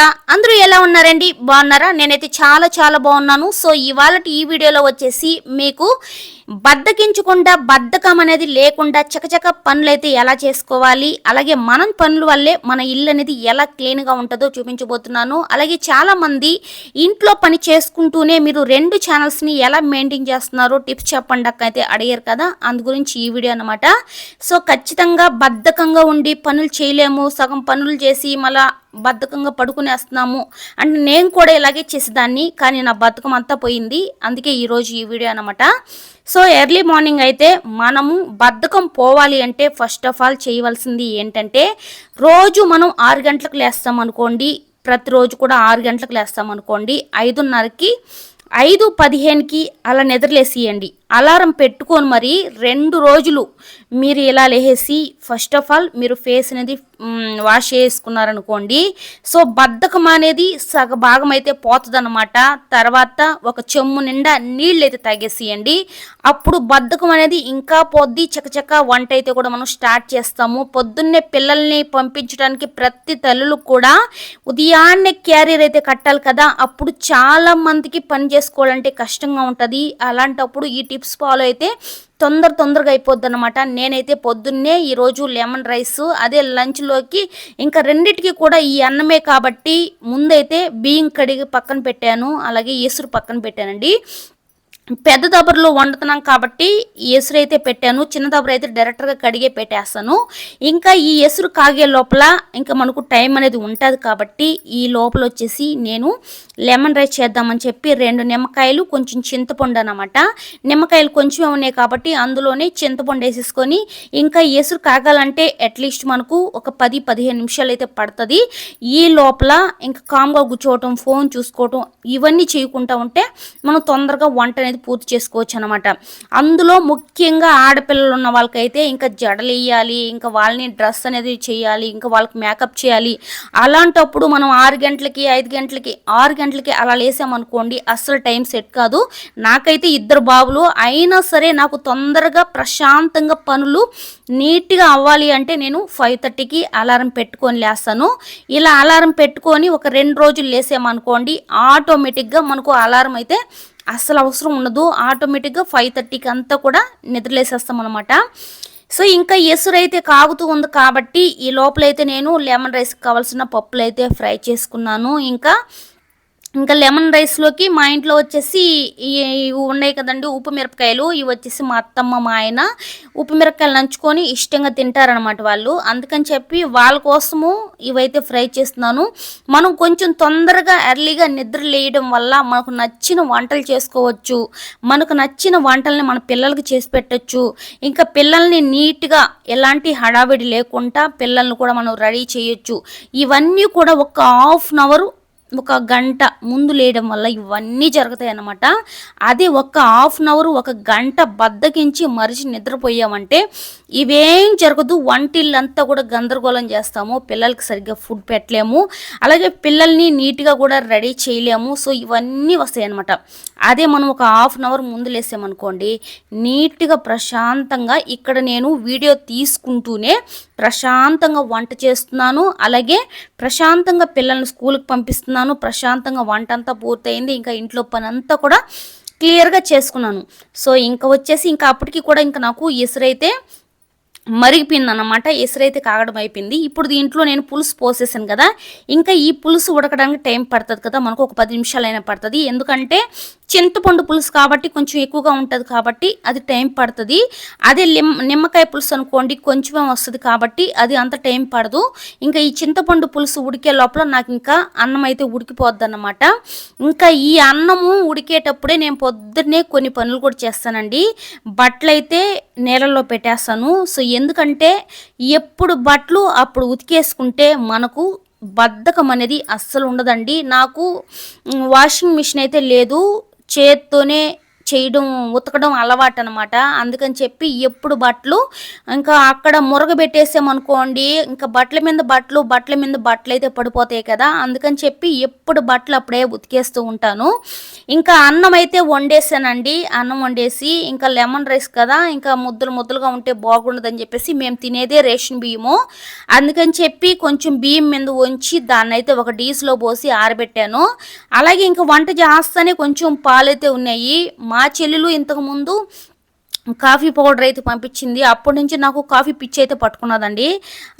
Welcome అందరూ ఎలా ఉన్నారండి? బాగున్నారా? నేనైతే చాలా చాలా బాగున్నాను. సో ఇవాళ ఈ వీడియోలో వచ్చేసి మీకు బద్దకించకుండా బద్ధకం అనేది లేకుండా చకచక పనులైతే ఎలా చేసుకోవాలి? అలాగే మనం పనుల వల్లే మన ఇల్లు అనేది ఎలా క్లీన్గా ఉంటుందో చూపించబోతున్నాను. అలాగే చాలామంది ఇంట్లో పని చేసుకుంటూనే మీరు రెండు ఛానల్స్ని ఎలా మెయింటైన్ చేస్తున్నారో టిప్స్ చెప్పండి అక్క అయితే అడిగారు కదా. అందు గురించి ఈ వీడియో అనమాట సో ఖచ్చితంగా బద్ధకంగా ఉండి పనులు చేయలేము. సగం పనులు చేసి మళ్ళా బద్ధకంగా పడుకునేస్తున్నాము అంటే నేను కూడా ఇలాగే చేసేదాన్ని. కానీ నా బద్ధకం అంతా పోయింది. అందుకే ఈరోజు ఈ వీడియో అనమాట సో ఎర్లీ మార్నింగ్ అయితే మనము బద్ధకం పోవాలి అంటే ఫస్ట్ ఆఫ్ ఆల్ చేయవలసింది ఏంటంటే రోజు మనం ఆరు గంటలకు లేస్తాం అనుకోండి ప్రతిరోజు కూడా ఆరు గంటలకు లేస్తాం అనుకోండి ఐదున్నరకి ఐదు పదిహేనుకి అలా నిద్రలేసియండి. అలారం పెట్టుకొని మరి రెండు రోజులు మీరు ఇలా లేసి ఫస్ట్ ఆఫ్ ఆల్ మీరు ఫేస్ అనేది వాష్ చేసుకున్నారనుకోండి సో బద్ధకం అనేది సగ భాగం అయితే పోతుందన్నమాట. తర్వాత ఒక చెమ్ము నిండా నీళ్ళు అయితే తాగేసేయండి. అప్పుడు బద్ధకం అనేది ఇంకా పొద్దు చకచక వంట అయితే కూడా మనం స్టార్ట్ చేస్తాము. పొద్దున్నే పిల్లల్ని పంపించడానికి ప్రతి తల్లులు కూడా ఉదయాన్నే క్యారియర్ అయితే కట్టాలి కదా అప్పుడు చాలా మందికి పని చేసుకోవాలంటే కష్టంగా ఉంటుంది. అలాంటప్పుడు ఈ టిప్స్ ఫాలో అయితే తొందర తొందరగా అయిపోద్ది అనమాట నేనైతే పొద్దున్నే ఈరోజు లెమన్ రైస్ అదే లంచ్లోకి ఇంకా రెండిటికి కూడా ఈ అన్నమే కాబట్టి ముందైతే బియ్యం కడిగి పక్కన పెట్టాను అలాగే ఈసురు పక్కన పెట్టానండి. పెద్ద దబర్లో వండుతున్నాం కాబట్టి ఈ ఎసురు అయితే పెట్టాను. చిన్న దబర అయితే డైరెక్ట్గా కడిగే పెట్టేస్తాను. ఇంకా ఈ ఎసురు కాగే లోపల ఇంకా మనకు టైం అనేది ఉంటుంది కాబట్టి ఈ లోపల వచ్చేసి నేను లెమన్ రైస్ చేద్దామని చెప్పి రెండు నిమ్మకాయలు కొంచెం చింతపండు అనమాట నిమ్మకాయలు కొంచెం ఉన్నాయి కాబట్టి అందులోనే చింతపండు వేసేసుకొని ఇంకా ఎసురు కాగాలంటే అట్లీస్ట్ మనకు ఒక పది పదిహేను నిమిషాలు అయితే పడుతుంది. ఈ లోపల ఇంకా కామ్గా కూర్చోవటం ఫోన్ చూసుకోవటం ఇవన్నీ చేయకుండా ఉంటే మనం తొందరగా వంట అనేది పూర్తి చేసుకోవచ్చు అనమాట అందులో ముఖ్యంగా ఆడపిల్లలు ఉన్న వాళ్ళకైతే ఇంకా జడలు వేయాలి ఇంకా వాళ్ళని డ్రెస్ అనేది చేయాలి ఇంకా వాళ్ళకి మేకప్ చేయాలి. అలాంటప్పుడు మనం ఆరు గంటలకి ఐదు గంటలకి ఆరు గంటలకి అలా లేసామనుకోండి అస్సలు టైం సెట్ కాదు. నాకైతే ఇద్దరు బాబులు అయినా సరే నాకు తొందరగా ప్రశాంతంగా పనులు నీట్గా అవ్వాలి అంటే నేను ఫైవ్ థర్టీకి అలారం పెట్టుకొని లేస్తాను. ఇలా అలారం పెట్టుకొని ఒక రెండు రోజులు లేసామనుకోండి ఆటోమేటిక్గా మనకు అలారం అయితే అస్సలు అవసరం ఉండదు. ఆటోమేటిక్గా ఫైవ్ థర్టీకి అంతా కూడా నిద్రలేసేస్తాం అనమాట సో ఇంకా ఎసురు అయితే కాగుతూ ఉంది కాబట్టి ఈ లోపలైతే నేను లెమన్ రైస్కి కావాల్సిన పప్పులు అయితే ఫ్రై చేసుకున్నాను. ఇంకా ఇంకా లెమన్ రైస్లోకి మా ఇంట్లో వచ్చేసి ఇవి ఉన్నాయి కదండి ఉప్పు మిరపకాయలు. ఇవి వచ్చేసి మా అత్తమ్మ మా ఆయన ఉప్పు మిరపకాయలు నంచుకొని ఇష్టంగా తింటారనమాట వాళ్ళు. అందుకని చెప్పి వాళ్ళ కోసము ఇవైతే ఫ్రై చేస్తున్నాను. మనం కొంచెం తొందరగా ఎర్లీగా నిద్ర లేయడం వల్ల మనకు నచ్చిన వంటలు చేసుకోవచ్చు. మనకు నచ్చిన వంటల్ని మన పిల్లలకి చేసి పెట్టచ్చు. ఇంకా పిల్లల్ని నీట్గా ఎలాంటి హడావిడి లేకుండా పిల్లల్ని కూడా మనం రెడీ చేయొచ్చు. ఇవన్నీ కూడా ఒక హాఫ్ అన్ అవర్ ఒక గంట ముందు లేయడం వల్ల ఇవన్నీ జరుగుతాయి అన్నమాట అదే ఒక హాఫ్ అన్ అవర్ ఒక గంట బద్దకించి మరిచి నిద్రపోయామంటే ఇవేం జరగదు. వంటిల్లంతా కూడా గందరగోళం చేస్తాము. పిల్లలకి సరిగ్గా ఫుడ్ పెట్టలేము. అలాగే పిల్లల్ని నీట్గా కూడా రెడీ చేయలేము. సో ఇవన్నీ వస్తాయి అన్నమాట అదే మనం ఒక హాఫ్ అన్ అవర్ ముందు లేసామనుకోండి నీట్గా ప్రశాంతంగా ఇక్కడ నేను వీడియో తీసుకుంటూనే ప్రశాంతంగా వంట చేస్తున్నాను. అలాగే ప్రశాంతంగా పిల్లల్ని స్కూల్కి పంపిస్తున్నాను. ప్రశాంతంగా వంట అంతా పూర్తయింది ఇంకా ఇంట్లో పని అంతా కూడా క్లియర్గా చేసుకున్నాను. సో ఇంకా వచ్చేసి ఇంకా అప్పటికి కూడా ఇంకా నాకు ఎసురైతే మరిగిపోయింది అనమాట ఎసురైతే కాగడం అయిపోయింది. ఇప్పుడు దీంట్లో నేను పులుసు పోసేసాను కదా ఇంకా ఈ పులుసు ఉడకడానికి టైం పడుతుంది కదా మనకు ఒక పది నిమిషాలైనా పడుతుంది. ఎందుకంటే చింతపండు పులుసు కాబట్టి కొంచెం ఎక్కువగా ఉంటుంది కాబట్టి అది టైం పడుతుంది. అదే నిమ్మకాయ పులుసు అనుకోండి కొంచెమే వస్తుంది కాబట్టి అది అంత టైం పడదు. ఇంకా ఈ చింతపండు పులుసు ఉడికే లోపల నాకు ఇంకా అన్నం అయితే ఉడికిపోద్ది అన్నమాట ఇంకా ఈ అన్నము ఉడికేటప్పుడే నేను పొద్దున్నే కొన్ని పనులు కూడా చేస్తానండి. బట్టలు అయితే నీళ్ళలో పెట్టేస్తాను. సో ఎందుకంటే ఎప్పుడు బట్టలు అప్పుడు ఉతికేసుకుంటే మనకు బద్ధకం అనేది అస్సలు ఉండదండి. నాకు వాషింగ్ మిషన్ అయితే లేదు. చేత్తోనే చేయడం ఉతకడం అలవాటు అనమాట అందుకని చెప్పి ఎప్పుడు బట్టలు ఇంకా అక్కడ మురగ పెట్టేసామనుకోండి ఇంకా బట్టల మీద బట్టలు బట్టల మీద బట్టలు అయితే పడిపోతాయి కదా. అందుకని చెప్పి ఎప్పుడు బట్టలు అప్పుడే ఉతికేస్తూ ఉంటాను. ఇంకా అన్నం అయితే వండేసానండి. అన్నం వండేసి ఇంకా లెమన్ రైస్ కదా ఇంకా ముద్దలు ముద్దలుగా ఉంటే బాగుండదని చెప్పేసి మేము తినేదే రేషన్ బియ్యము. అందుకని చెప్పి కొంచెం బియ్యం మీద ఉంచి దాన్ని అయితే ఒక డీస్లో పోసి ఆరబెట్టాను. అలాగే ఇంకా వంట చేస్తానే కొంచెం పాలైతే ఉన్నాయి. మా చెల్లెలు ఇంతకుముందు కాఫీ పౌడర్ అయితే పంపించింది. అప్పటి నుంచి నాకు కాఫీ పిచ్చి అయితే పట్టుకున్నదండి.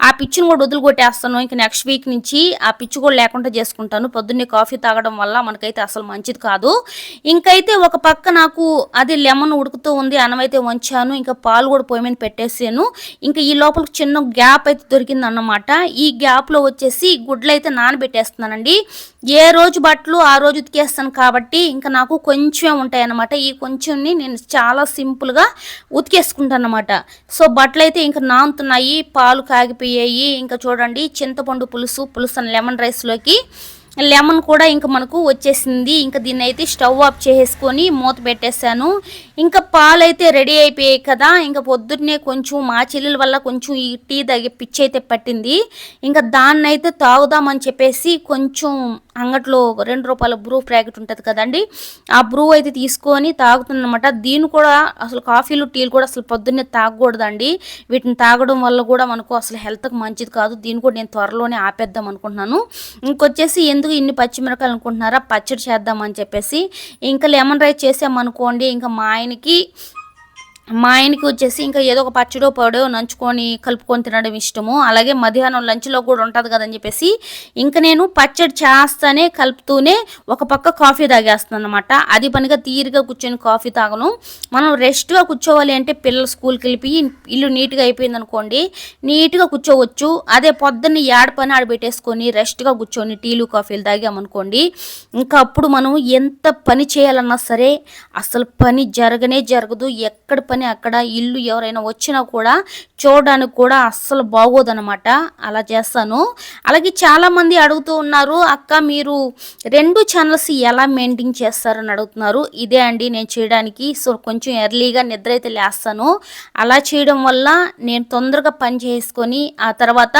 ఆ పిచ్చిని కూడా వదులు కొట్టేస్తాను ఇంక నెక్స్ట్ వీక్ నుంచి ఆ పిచ్చి కూడా లేకుండా చేసుకుంటాను. పొద్దున్నే కాఫీ తాగడం వల్ల మనకైతే అసలు మంచిది కాదు. ఇంకైతే ఒక పక్క నాకు అది లెమన్ ఉడుకుతూ ఉంది. అన్నం అయితే వంచాను. ఇంకా పాలు కూడా పొయ్యి మీద పెట్టేసాను. ఇంకా ఈ లోపల చిన్న గ్యాప్ అయితే దొరికింది అన్నమాట ఈ గ్యాప్లో వచ్చేసి గుడ్లు అయితే నానబెట్టేస్తున్నానండి. ఏ రోజు బట్టలు ఆ రోజు ఉతికేస్తాను కాబట్టి ఇంకా నాకు కొంచెమే ఉంటాయి అన్నమాట ఈ కొంచెంని నేను చాలా సింపుల్గా ఉతికేసుకుంటాను అనమాట సో బట్టలు అయితే ఇంకా నానుతున్నాయి పాలు కాగిపోయాయి. ఇంకా చూడండి చింతపండు పులుసు పులుసు లెమన్ రైస్లోకి లెమన్ కూడా ఇంకా మనకు వచ్చేసింది. ఇంకా దీన్ని అయితే స్టవ్ ఆఫ్ చేసేసుకొని మూత పెట్టేశాను. ఇంకా పాలు అయితే రెడీ అయిపోయాయి కదా. ఇంకా పొద్దున్నే కొంచెం మా చెల్లెల వల్ల కొంచెం ఈ టీ తగ్గి పిచ్చి అయితే పట్టింది. ఇంకా దాన్ని అయితే తాగుదామని చెప్పేసి కొంచెం అంగట్లో రెండు రూపాయల బ్రూ ప్యాకెట్ ఉంటుంది కదండి. ఆ బ్రూ అయితే తీసుకొని తాగుతుందన్నమాట దీన్ని కూడా అసలు కాఫీలు టీలు కూడా అసలు పొద్దున్నే తాగకూడదండి. వీటిని తాగడం వల్ల కూడా మనకు అసలు హెల్త్కి మంచిది కాదు. దీన్ని కూడా నేను త్వరలోనే ఆపేద్దాం అనుకుంటున్నాను. ఇంకొచ్చేసి ఎందుకు ఇన్ని పచ్చిమిరకాయలు అనుకుంటున్నారా? పచ్చడి చేద్దామని చెప్పేసి. ఇంకా లెమన్ రైస్ చేసామనుకోండి ఇంకా మా ఆయనకి మా ఆయనకి వచ్చేసి ఇంకా ఏదో ఒక పచ్చడో పొడో నంచుకొని కలుపుకొని తినడం ఇష్టము. అలాగే మధ్యాహ్నం లంచ్లో కూడా ఉంటుంది కదని చెప్పేసి ఇంకా నేను పచ్చడి చేస్తానే కలుపుతూనే ఒక పక్క కాఫీ తాగేస్తాను అనమాట అది పనిగా తీరిగా కూర్చొని కాఫీ తాగను. మనం రెస్ట్గా కూర్చోవాలి అంటే పిల్లలు స్కూల్కి వెళ్ళి ఇల్లు నీట్గా అయిపోయింది అనుకోండి నీట్గా కూర్చోవచ్చు. అదే పొద్దున్న ఏడ పని ఆడబెట్టేసుకొని రెస్ట్గా కూర్చొని టీలు కాఫీలు తాగామనుకోండి ఇంకా అప్పుడు మనం ఎంత పని చేయాలన్నా సరే అసలు పని జరగనే జరగదు. ఎక్కడ పని పని అక్కడ ఇల్లు ఎవరైనా వచ్చినా కూడా చూడడానికి కూడా అస్సలు బాగోదనమాట అలా చేస్తాను. అలాగే చాలామంది అడుగుతూ ఉన్నారు అక్క మీరు రెండు ఛానల్స్ ఎలా మెయింటైన్ చేస్తారని అడుగుతున్నారు. ఇదే అండి నేను చేయడానికి. సో కొంచెం ఎర్లీగా నిద్ర అయితే లేస్తాను. అలా చేయడం వల్ల నేను తొందరగా పని చేసుకొని ఆ తర్వాత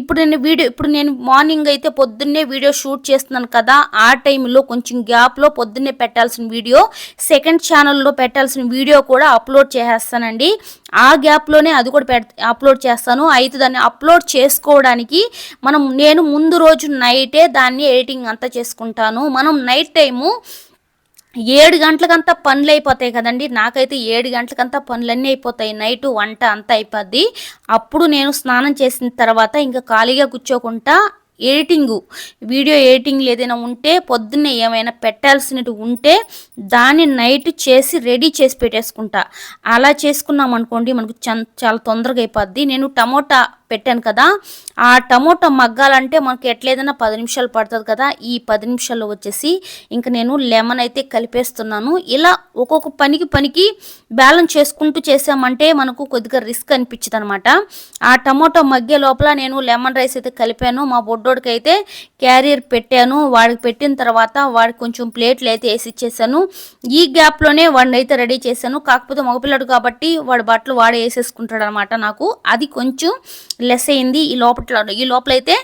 ఇప్పుడు నేను వీడియో ఇప్పుడు నేను మార్నింగ్ అయితే పొద్దున్నే వీడియో షూట్ చేస్తున్నాను కదా ఆ టైంలో కొంచెం గ్యాప్లో పొద్దున్నే పెట్టాల్సిన వీడియో సెకండ్ ఛానల్లో పెట్టాల్సిన వీడియో కూడా అప్లోడ్ అప్లోడ్ చేసేస్తానండి. ఆ గ్యాప్లోనే అది కూడా పెడ అప్లోడ్ చేస్తాను. అయితే దాన్ని అప్లోడ్ చేసుకోవడానికి మనం నేను ముందు రోజు నైటే దాన్ని ఎడిటింగ్ అంతా చేసుకుంటాను. మనం నైట్ టైము ఏడు గంటలకంతా పనులు అయిపోతాయి కదండి. నాకైతే ఏడు గంటలకంతా పనులన్నీ అయిపోతాయి. నైట్ వంట అంతా అయిపోద్ది. అప్పుడు నేను స్నానం చేసిన తర్వాత ఇంకా ఖాళీగా కూర్చోకుండా ఎడిటింగు వీడియో ఎడిటింగ్ ఏదైనా ఉంటే పొద్దున్నే ఏమైనా పెట్టాల్సినవి ఉంటే దాన్ని నైట్ చేసి రెడీ చేసి పెట్టేసుకుంటా. అలా చేసుకున్నాం అనుకోండి మనకు చాలా తొందరగా అయిపోద్ది. నేను టమోటా పెట్టాను కదా ఆ టమోటా మగ్గాలంటే మనకి ఎట్లేదైనా పది నిమిషాలు పడుతుంది కదా ఈ పది నిమిషాల్లో వచ్చేసి ఇంకా నేను లెమన్ అయితే కలిపేస్తున్నాను. ఇలా ఒక్కొక్క పనికి పనికి బ్యాలెన్స్ చేసుకుంటూ చేసామంటే మనకు కొద్దిగా రిస్క్ అనిపించింది అనమాట ఆ టమోటా మగ్గే లోపల నేను లెమన్ రైస్ అయితే కలిపాను. మా బొడ్డోడికి అయితే క్యారియర్ పెట్టాను. వాడికి పెట్టిన తర్వాత వాడికి కొంచెం ప్లేట్లు అయితే వేసి ఇచ్చేసాను. ఈ గ్యాప్లోనే వాడిని అయితే రెడీ చేశాను. కాకపోతే మగపిల్లడు కాబట్టి వాడి బట్టలు వాడే వేసేసుకుంటాడు అనమాట నాకు. అది కొంచెం లెస్ అయింది ఈ లోపల ఈ లోపలైతే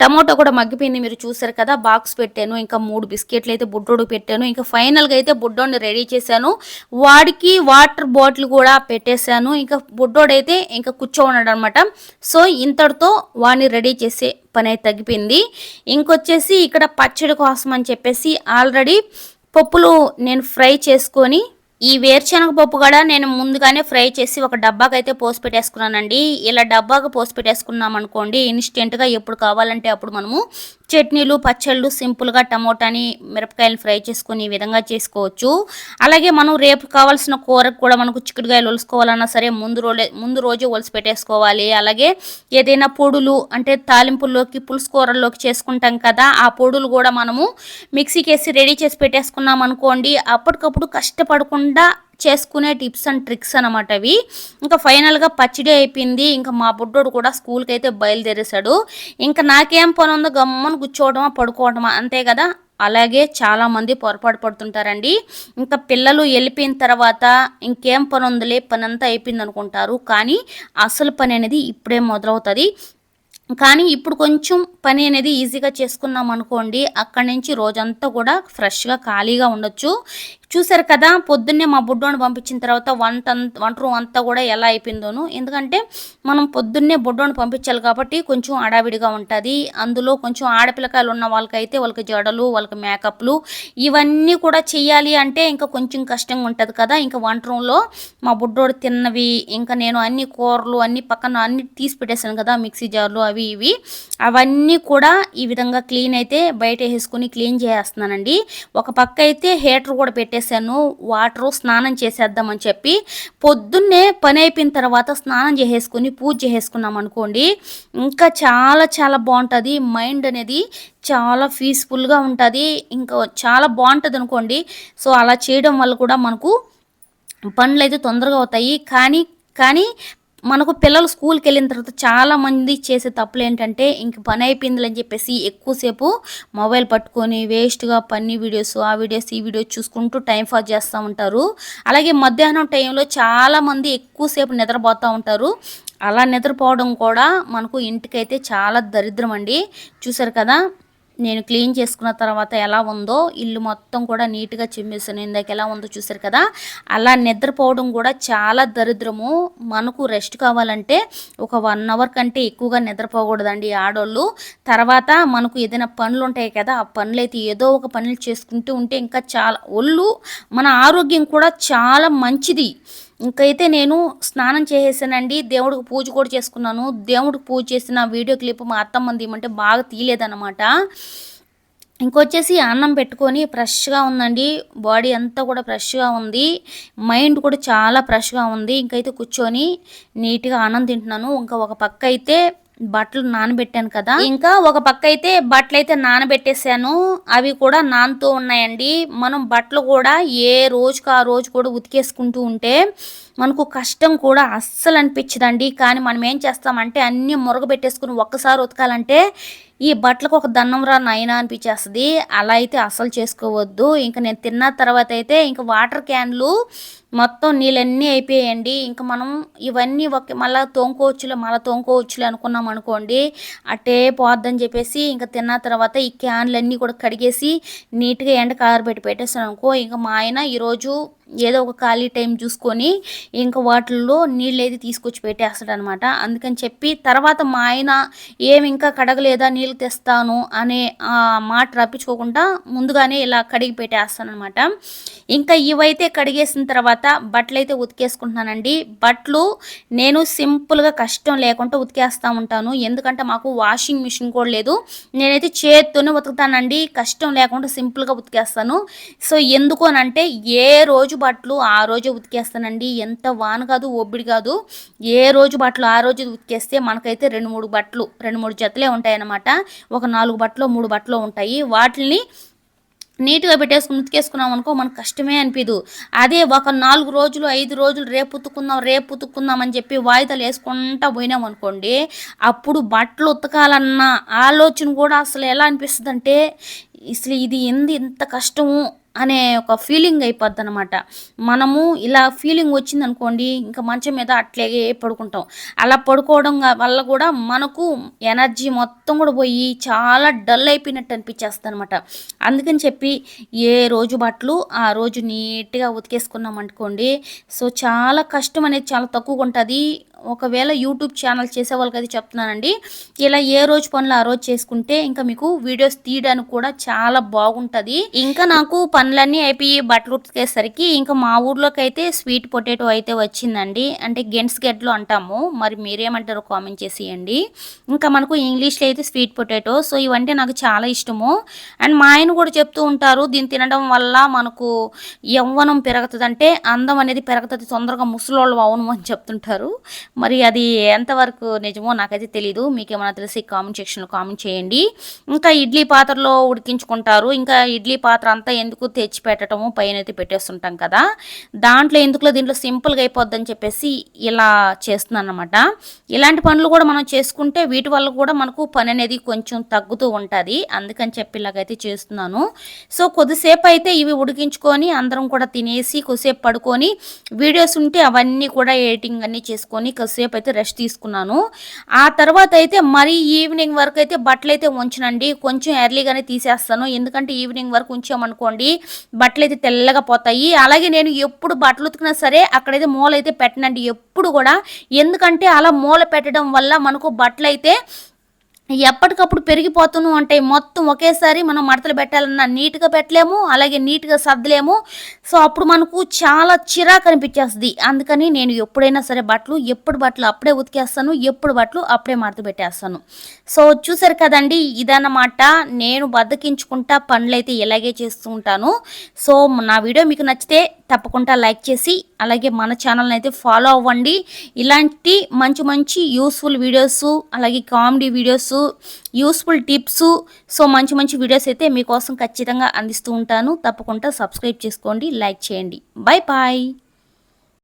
టమోటా కూడా మగ్గిపోయింది మీరు చూసారు కదా బాక్స్ పెట్టాను ఇంకా మూడు బిస్కెట్లు అయితే బుడ్డోడు పెట్టాను ఇంకా ఫైనల్గా అయితే బుడ్డోడిని రెడీ చేశాను. వాడికి వాటర్ బాటిల్ కూడా పెట్టేశాను ఇంకా బుడ్డోడైతే ఇంకా కూర్చోన్నాడు అనమాట సో ఇంతటితో వాడిని రెడీ చేసే పని అయితే తగ్గిపోయింది. ఇంకొచ్చేసి ఇక్కడ పచ్చడి కోసం అని చెప్పేసి ఆల్రెడీ పప్పులు నేను ఫ్రై చేసుకొని ఈ వేరుశనగ పప్పు కూడా నేను ముందుగానే ఫ్రై చేసి ఒక డబ్బాకి అయితే పోసి పెట్టేసుకున్నానండి ఇలా డబ్బాకు పోసి పెట్టేసుకున్నాం అనుకోండి ఇన్స్టెంట్గా ఎప్పుడు కావాలంటే అప్పుడు మనము చట్నీలు పచ్చళ్ళు సింపుల్గా టమోటాని మిరపకాయలు ఫ్రై చేసుకుని ఈ విధంగా చేసుకోవచ్చు. అలాగే మనం రేపు కావాల్సిన కూరకు కూడా మనకు చిక్కుడుకాయలు ఒలుసుకోవాలన్నా సరే ముందు రోజే ముందు రోజు ఒలిసి పెట్టేసుకోవాలి. అలాగే ఏదైనా పొడులు అంటే తాలింపుల్లోకి పులుసు కూరల్లోకి చేసుకుంటాం కదా ఆ పొడులు కూడా మనము మిక్సీకి వేసి రెడీ చేసి పెట్టేసుకున్నాం అనుకోండి అప్పటికప్పుడు కష్టపడకుండా చేసుకునే టిప్స్ అండ్ ట్రిక్స్ అనమాట అవి. ఇంకా ఫైనల్గా పచ్చడి అయిపోయింది. ఇంకా మా బుడ్డోడు కూడా స్కూల్కి అయితే బయలుదేరేశాడు. ఇంకా నాకేం పని ఉందో గమ్మను కూర్చోవడమా పడుకోవడమా అంతే కదా. అలాగే చాలామంది పొరపాటు పడుతుంటారండి. ఇంకా పిల్లలు వెళ్ళిపోయిన తర్వాత ఇంకేం పని ఉందిలే పని అంతా అయిపోయింది అనుకుంటారు కానీ అసలు పని అనేది ఇప్పుడే మొదలవుతుంది. కానీ ఇప్పుడు కొంచెం పని అనేది ఈజీగా చేసుకున్నాం అనుకోండి అక్కడి నుంచి రోజంతా కూడా ఫ్రెష్గా ఖాళీగా ఉండొచ్చు. చూసారు కదా పొద్దున్నే మా బుడ్డోని పంపించిన తర్వాత వంట వంట రూమ్ అంతా కూడా ఎలా అయిపోయిందోను. ఎందుకంటే మనం పొద్దున్నే బుడ్డోని పంపించాలి కాబట్టి కొంచెం అడావిడిగా ఉంటుంది. అందులో కొంచెం ఆడపిల్లకాయలు ఉన్న వాళ్ళకైతే వాళ్ళకి జడలు వాళ్ళకి మేకప్లు ఇవన్నీ కూడా చేయాలి అంటే ఇంకా కొంచెం కష్టంగా ఉంటుంది కదా. ఇంకా వంట రూమ్లో మా బుడ్డోడు తిన్నవి ఇంకా నేను అన్ని కూరలు అన్ని పక్కన అన్ని తీసి పెట్టేశాను కదా మిక్సీ జార్లు అవి ఇవి. అవన్నీ కూడా ఈ విధంగా క్లీన్ అయితే బయట వేసుకుని క్లీన్ చేస్తున్నానండి. ఒక పక్క అయితే హీటర్ కూడా పెట్టేశాను. వాటరు స్నానం చేసేద్దామని చెప్పి పొద్దున్నే పని అయిపోయిన తర్వాత స్నానం చేసేసుకుని పూజ చేసేసుకున్నాం అనుకోండి ఇంకా చాలా చాలా బాగుంటుంది. మైండ్ అనేది చాలా పీస్ఫుల్గా ఉంటుంది. ఇంకా చాలా బాగుంటుంది అనుకోండి. సో అలా చేయడం వల్ల కూడా మనకు పనులు అయితే తొందరగా అవుతాయి. కానీ కానీ మనకు పిల్లలు స్కూల్కి వెళ్ళిన తర్వాత చాలామంది చేసే తప్పులు ఏంటంటే ఇంక పని అయిపోయింది అని చెప్పేసి ఎక్కువసేపు మొబైల్ పట్టుకొని వేస్ట్గా పని వీడియోస్ ఆ వీడియోస్ ఈ వీడియోస్ చూసుకుంటూ టైం పాస్ చేస్తూ ఉంటారు. అలాగే మధ్యాహ్నం టైంలో చాలామంది ఎక్కువసేపు నిద్రపోతూ ఉంటారు. అలా నిద్రపోవడం కూడా మనకు ఇంటికైతే చాలా దరిద్రం అండి. చూసారు కదా? నేను క్లీన్ చేసుకున్న తర్వాత ఎలా ఉందో ఇల్లు మొత్తం కూడా నీట్గా చిమ్మేసాను ఇందాక ఎలా ఉందో చూసారు కదా? అలా నిద్రపోవడం కూడా చాలా దరిద్రము. మనకు రెస్ట్ కావాలంటే ఒక వన్ అవర్ కంటే ఎక్కువగా నిద్రపోకూడదండి ఆడోళ్ళు. తర్వాత మనకు ఏదైనా పనులు ఉంటాయి కదా ఆ పనులు అయితే ఏదో ఒక పనులు చేసుకుంటూ ఉంటే ఇంకా చాలా ఒళ్ళు మన ఆరోగ్యం కూడా చాలా మంచిది. ఇంకైతే నేను స్నానం చేసేసానండి. దేవుడికి పూజ కూడా చేసుకున్నాను. దేవుడికి పూజ చేసిన వీడియో క్లిప్ మా అత్తమ్మ ఏమంటే బాగా తీయలేదన్నమాట. ఇంకొచ్చేసి అన్నం పెట్టుకొని ఫ్రెష్గా ఉందండి. బాడీ అంతా కూడా ఫ్రెష్గా ఉంది. మైండ్ కూడా చాలా ఫ్రెష్గా ఉంది. ఇంకైతే కూర్చొని నీట్గా అన్నం తింటున్నాను. ఇంకా ఒక పక్క అయితే బట్టలు నానబెట్టాను కదా. ఇంకా ఒక పక్క అయితే బట్టలు అయితే నానబెట్టేసాను. అవి కూడా నానుతూ ఉన్నాయండి. మనం బట్టలు కూడా ఏ రోజుకు ఆ రోజు కూడా ఉతికేసుకుంటూ ఉంటే మనకు కష్టం కూడా అస్సలు అనిపించదండి. కానీ మనం ఏం చేస్తామంటే అన్నీ మురగబెట్టేసుకుని ఒక్కసారి ఉతకాలంటే ఈ బట్టలకు ఒక దండం రా నైనా అనిపించేస్తుంది. అలా అయితే అసలు చేసుకోవద్దు. ఇంకా నేను తిన్న తర్వాత అయితే ఇంకా వాటర్ క్యాన్లు మొత్తం నీళ్ళన్నీ అయిపోయాయండి ఇంకా మనం ఇవన్నీ ఒక మళ్ళీ తోముకోవచ్చులే మళ్ళీ తోముకోవచ్చులే అనుకున్నాం అనుకోండి అట్టే పోద్దని చెప్పేసి ఇంకా తిన్న తర్వాత ఈ క్యాన్లు అన్నీ కూడా కడిగేసి నీట్గా ఎండ కారబెట్టి పెట్టేస్తాను అనుకో ఇంకా మా ఆయన ఈరోజు ఏదో ఒక ఖాళీ టైం చూసుకొని ఇంకా వాటిల్లో నీళ్ళు ఏది తీసుకొచ్చి పెట్టేస్తాడు అనమాట అందుకని చెప్పి తర్వాత మా ఆయన ఏమి ఇంకా కడగలేదా నీళ్ళు తెస్తాను అనే మాట రప్పించుకోకుండా ముందుగానే ఇలా కడిగి పెట్టేస్తాను అనమాట ఇంకా ఇవైతే కడిగేసిన తర్వాత బట్టలు అయితే ఉతికేసుకుంటున్నానండి. బట్టలు నేను సింపుల్గా కష్టం లేకుండా ఉతికేస్తూ ఉంటాను. ఎందుకంటే మాకు వాషింగ్ మిషన్ కూడా లేదు. నేనైతే చేత్తోనే ఉతుకుతానండి. కష్టం లేకుండా సింపుల్గా ఉతికేస్తాను. సో ఎందుకు అంటే ఏ రోజు బట్టలు ఆ రోజే ఉతికేస్తానండి. ఎంత వాన కాదు ఒబ్బిడి కాదు. ఏ రోజు బట్టలు ఆ రోజు ఉతికేస్తే మనకైతే రెండు మూడు బట్టలు రెండు మూడు జతలే ఉంటాయన్నమాట. ఒక నాలుగు బట్టలు మూడు బట్టలు ఉంటాయి. వాటిని నీట్గా పెట్టేసుకుని ఉతికేసుకున్నాం అనుకో మనకు కష్టమే అనిపించదు అదే ఒక నాలుగు రోజులు ఐదు రోజులు రేపు ఉతుక్కుందాం రేపు ఉతుక్కుందాం అని చెప్పి వాయిదాలు వేసుకుంటా పోయినాం అనుకోండి అప్పుడు బట్టలు ఉతకాలన్న ఆలోచన కూడా అసలు ఎలా అనిపిస్తుంది అంటే అసలు ఇది ఎందు ఇంత కష్టము? అనే ఒక ఫీలింగ్ అయిపోద్ది అనమాట మనము ఇలా ఫీలింగ్ వచ్చింది అనుకోండి ఇంకా మంచం మీద అట్లే పడుకుంటాం. అలా పడుకోవడం వల్ల కూడా మనకు ఎనర్జీ మొత్తం కూడా పోయి చాలా డల్ అయిపోయినట్టు అనిపించేస్తుంది అనమాట అందుకని చెప్పి ఏ రోజు బట్టలు ఆ రోజు నీట్గా ఉతికేసుకున్నాం అనుకోండి సో చాలా కష్టం అనేది చాలా తక్కువగా ఉంటుంది. ఒకవేళ యూట్యూబ్ ఛానల్ చేసే వాళ్ళకి చెప్తున్నానండి. ఇలా ఏ రోజు పనులు ఆ రోజు చేసుకుంటే ఇంకా మీకు వీడియోస్ తీయడానికి కూడా చాలా బాగుంటుంది. ఇంకా నాకు పనులన్నీ అయిపోయి బట్టలు ఉతికేసరికి ఇంకా మా ఊర్లోకి అయితే స్వీట్ పొటాటో అయితే వచ్చిందండి. అంటే గెంట్స్ గెడ్లు అంటాము. మరి మీరేమంటారో కామెంట్ చేసేయండి. ఇంకా మనకు ఇంగ్లీష్లో అయితే స్వీట్ పొటాటో సో ఇవంటే నాకు చాలా ఇష్టము. అండ్ మా ఆయన కూడా చెప్తూ ఉంటారు దీన్ని తినడం వల్ల మనకు యవ్వనం పెరుగుతుంది అంటే అందం అనేది పెరుగుతుంది. తొందరగా ముసలోళ్ళు అవును అని చెప్తుంటారు. మరి అది ఎంతవరకు నిజమో నాకైతే తెలీదు. మీకు ఏమైనా తెలిసి కామెంట్ సెక్షన్లో కామెంట్ చేయండి. ఇంకా ఇడ్లీ పాత్రలో ఉడికించుకుంటారు. ఇంకా ఇడ్లీ పాత్ర అంతా ఎందుకు తెచ్చి పెట్టడము పైన అయితే పెట్టేస్తుంటాం కదా. దాంట్లో ఎందుకులో దీంట్లో సింపుల్గా అయిపోద్దని చెప్పేసి ఇలా చేస్తున్నాను అనమాట ఇలాంటి పనులు కూడా మనం చేసుకుంటే వీటి వల్ల కూడా మనకు పని అనేది కొంచెం తగ్గుతూ ఉంటుంది. అందుకని చెప్పి ఇలాగైతే చేస్తున్నాను. సో కొద్దిసేపు అయితే ఇవి ఉడికించుకొని అందరం కూడా తినేసి కొద్దిసేపు పడుకొని వీడియోస్ ఉంటే అవన్నీ కూడా ఎడిటింగ్ అన్నీ చేసుకొని కాసేపు అయితే రెస్ట్ తీసుకున్నాను. ఆ తర్వాత అయితే మరీ ఈవినింగ్ వరకు అయితే బట్టలు అయితే ఉంచనండి. కొంచెం ఎర్లీగానే తీసేస్తాను. ఎందుకంటే ఈవినింగ్ వరకు ఉంచామనుకోండి బట్టలు అయితే తెల్లగా పోతాయి. అలాగే నేను ఎప్పుడు బట్టలు ఉతికినా సరే అక్కడైతే మూల అయితే పెట్టనండి ఎప్పుడు కూడా. ఎందుకంటే అలా మూల పెట్టడం వల్ల మనకు బట్టలు అయితే ఎప్పటికప్పుడు పెరిగిపోతూనే ఉంటాయి మొత్తం ఒకేసారి మనం మడతలు పెట్టాలన్నా నీట్గా పెట్టలేము అలాగే నీట్గా సర్దలేము. సో అప్పుడు మనకు చాలా చిరాకు అనిపించేస్తుంది. అందుకని నేను ఎప్పుడైనా సరే బట్టలు ఎప్పుడు బట్టలు అప్పుడే ఉతికేస్తాను ఎప్పుడు బట్టలు అప్పుడే మడత పెట్టేస్తాను. సో చూసారు కదండి ఇదన్నమాట. నేను బద్దకించుకుంటా పనులు అయితే ఇలాగే చేస్తూ ఉంటాను. సో నా వీడియో మీకు నచ్చితే తప్పకుండా లైక్ చేసి అలాగే మన ఛానల్ని అయితే ఫాలో అవ్వండి. ఇలాంటి మంచి మంచి యూస్ఫుల్ వీడియోస్ అలాగే comedy videos useful tips so మంచి మంచి వీడియోస్ అయితే మీకోసం ఖచ్చితంగా అందిస్తూ ఉంటాను. తప్పకుండా సబ్స్క్రైబ్ చేసుకోండి లైక్ చేయండి. Bye bye.